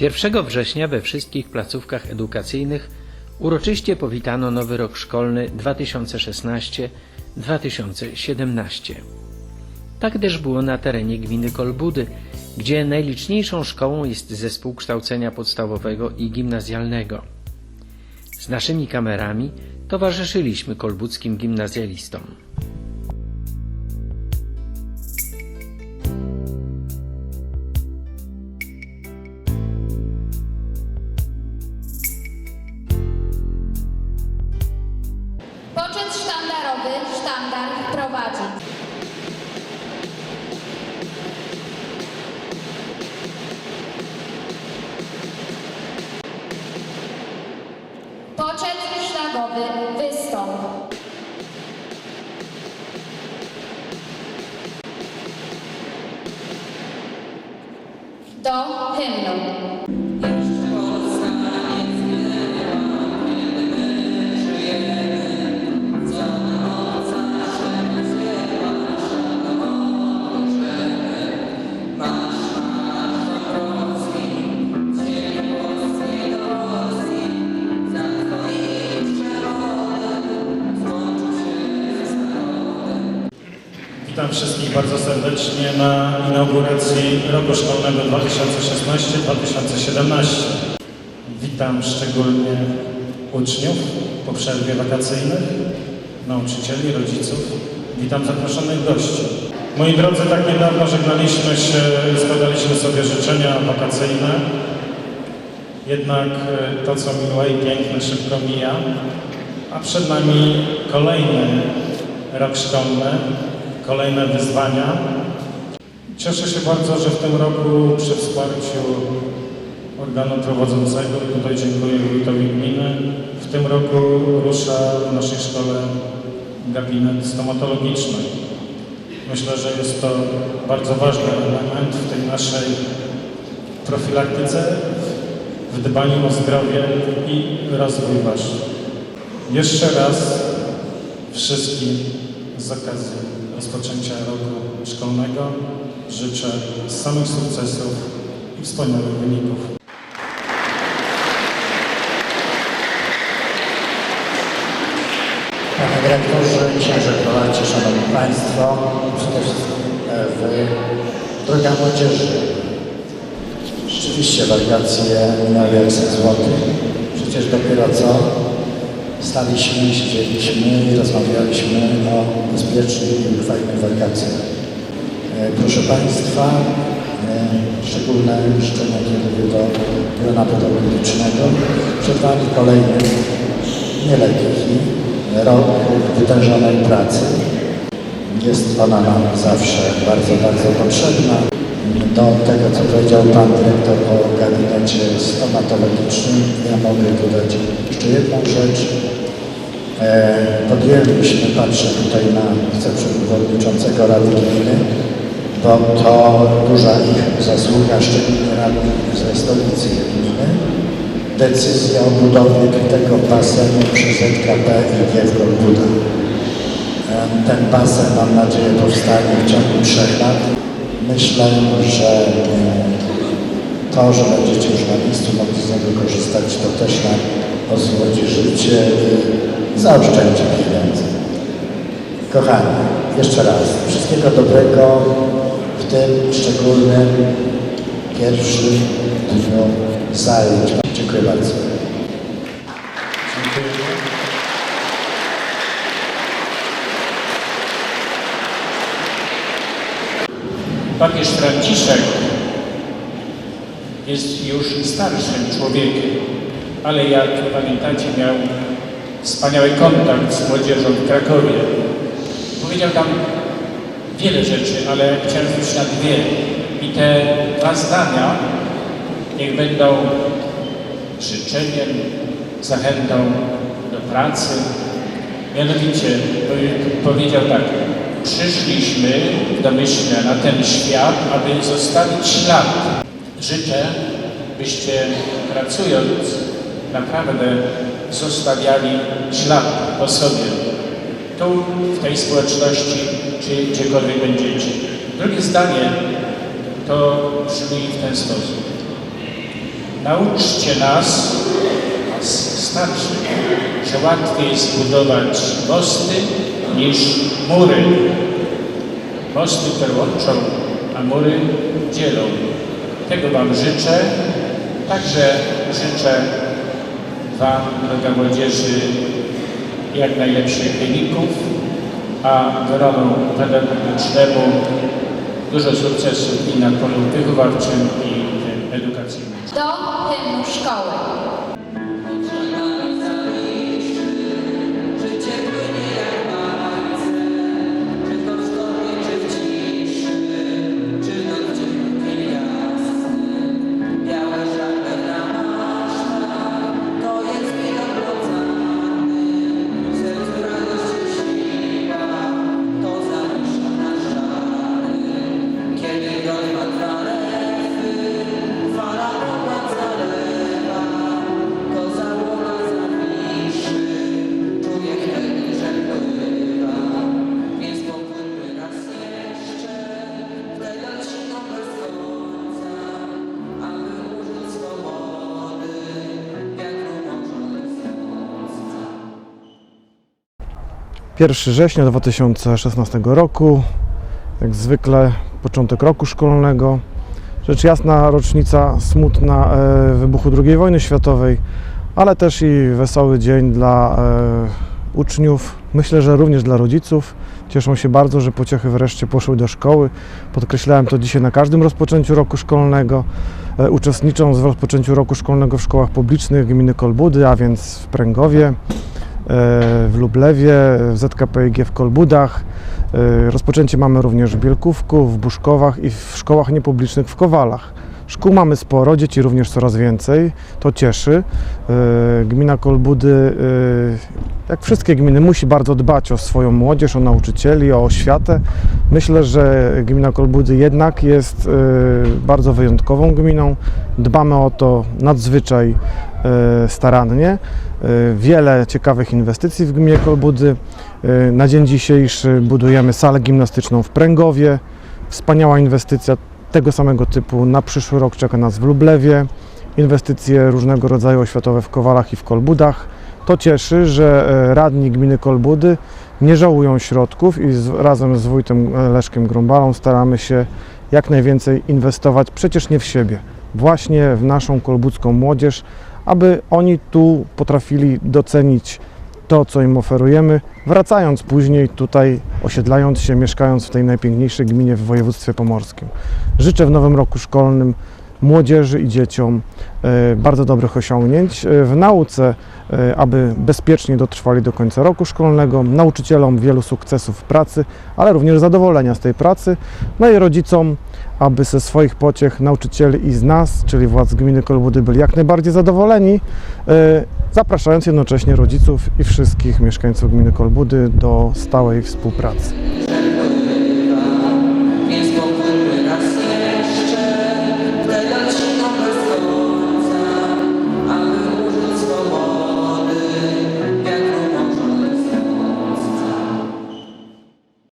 1 września we wszystkich placówkach edukacyjnych uroczyście powitano nowy rok szkolny 2016-2017. Tak też było na terenie gminy Kolbudy, gdzie najliczniejszą szkołą jest zespół kształcenia podstawowego i gimnazjalnego. Z naszymi kamerami towarzyszyliśmy kolbudzkim gimnazjalistom. Do hymnu. Witam wszystkich bardzo serdecznie na inauguracji roku szkolnego 2016-2017. Witam szczególnie uczniów po przerwie wakacyjnej, nauczycieli, rodziców. Witam zaproszonych gości. Moi drodzy, tak niedawno żegnaliśmy się, składaliśmy sobie życzenia wakacyjne. Jednak e, to, co miłe i piękne, szybko mija, a przed nami kolejny rok szkolny, kolejne wyzwania. Cieszę się bardzo, że w tym roku przy wsparciu organu prowadzącego, tutaj dziękuję wójtowi gminy, w tym roku rusza w naszej szkole gabinet stomatologiczny. Myślę, że jest to bardzo ważny element w tej naszej profilaktyce, w dbaniu o zdrowie i rozwój wasz. Jeszcze raz wszystkim z okazji rozpoczęcia roku szkolnego życzę samych sukcesów i wspaniałych wyników. Panie dyrektorze, księże prowadzi, szanowni państwo, przede wszystkim e, wy, droga młodzieży. Rzeczywiście wakacje minęły jak sen złoty. Przecież dopiero co staliśmy, siedzieliśmy rozmawialiśmy o bezpiecznych i fajnych wakacjach. E, Proszę Państwa, e, szczególne życzenia kieruję do grona pedagogicznego. Przed Wami kolejny nielekki rok wytężonej pracy. Jest ona nam zawsze bardzo, bardzo potrzebna. Do tego, co powiedział Pan Dyrektor o gabinecie stomatologicznym, ja mogę dodać jeszcze jedną rzecz. E, podjęliśmy, patrzę tutaj na wiceprzewodniczącego Rady Gminy, bo to duża ich zasługa, szczególnie radnych ze stolicy gminy, decyzja o budowie tego basenu przy ZKP i GF Buda. Ten basen, mam nadzieję, powstanie w ciągu trzech lat. Myślę, że to, że będziecie już na miejscu mogli z niego korzystać, to też nam osłodzi życie i zaoszczędzi pieniądze. Kochani, jeszcze raz, wszystkiego dobrego w tym szczególnym pierwszym dniu zajęć. Dziękuję bardzo. Papież Franciszek jest już starszym człowiekiem, ale jak pamiętacie miał wspaniały kontakt z młodzieżą w Krakowie. Powiedział tam wiele rzeczy, ale chciałem zwrócić na dwie. I te dwa zdania niech będą życzeniem, zachętą do pracy. Mianowicie powie- powiedział tak, przyszliśmy w domyśle na ten świat, aby zostawić ślad. Życzę, byście pracując naprawdę zostawiali ślad po sobie. Tu, w tej społeczności, czy gdziekolwiek będziecie. Drugie zdanie to brzmi w ten sposób. nauczcie nas starszych, że łatwiej zbudować mosty niż mury. Mosty, które łączą, a mury dzielą. Tego Wam życzę. Także życzę Wam, droga młodzieży, jak najlepszych wyników, a gronu pedagogicznemu dużo sukcesów i na polu wychowawczym i edukacyjnym. Do hymnu szkoły. 1 września 2016 roku, jak zwykle początek roku szkolnego. Rzecz jasna, rocznica smutna e, wybuchu II wojny światowej, ale też i wesoły dzień dla e, uczniów, myślę, że również dla rodziców. Cieszą się bardzo, że pociechy wreszcie poszły do szkoły. Podkreślałem to dzisiaj na każdym rozpoczęciu roku szkolnego. E, Uczestnicząc w rozpoczęciu roku szkolnego w szkołach publicznych gminy Kolbudy, a więc w Pręgowie, w Lublewie, w ZKPIG w Kolbudach. E, Rozpoczęcie mamy również w Bielkówku, w Buszkowach i w szkołach niepublicznych w Kowalach. Szkół mamy sporo, dzieci również coraz więcej, to cieszy. E, Gmina Kolbudy, e, jak wszystkie gminy, musi bardzo dbać o swoją młodzież, o nauczycieli, o oświatę. Myślę, że gmina Kolbudy jednak jest bardzo wyjątkową gminą. Dbamy o to nadzwyczaj starannie. E, Wiele ciekawych inwestycji w gminie Kolbudy. E, Na dzień dzisiejszy budujemy salę gimnastyczną w Pręgowie. Wspaniała inwestycja tego samego typu na przyszły rok czeka nas w Lublewie. Inwestycje różnego rodzaju oświatowe w Kowalach i w Kolbudach. To cieszy, że e, radni gminy Kolbudy nie żałują środków i z, razem z wójtem e, Leszkiem Grumbalą staramy się jak najwięcej inwestować przecież nie w siebie, właśnie w naszą kolbudzką młodzież, aby oni tu potrafili docenić to, co im oferujemy, wracając później tutaj, osiedlając się, mieszkając w tej najpiękniejszej gminie w województwie pomorskim. Życzę w nowym roku szkolnym młodzieży i dzieciom e, bardzo dobrych osiągnięć e, w nauce, e, aby bezpiecznie dotrwali do końca roku szkolnego, nauczycielom wielu sukcesów w pracy, ale również zadowolenia z tej pracy, no i rodzicom, aby ze swoich pociech nauczycieli i z nas, czyli władz gminy Kolbudy byli jak najbardziej zadowoleni, zapraszając jednocześnie rodziców i wszystkich mieszkańców gminy Kolbudy do stałej współpracy.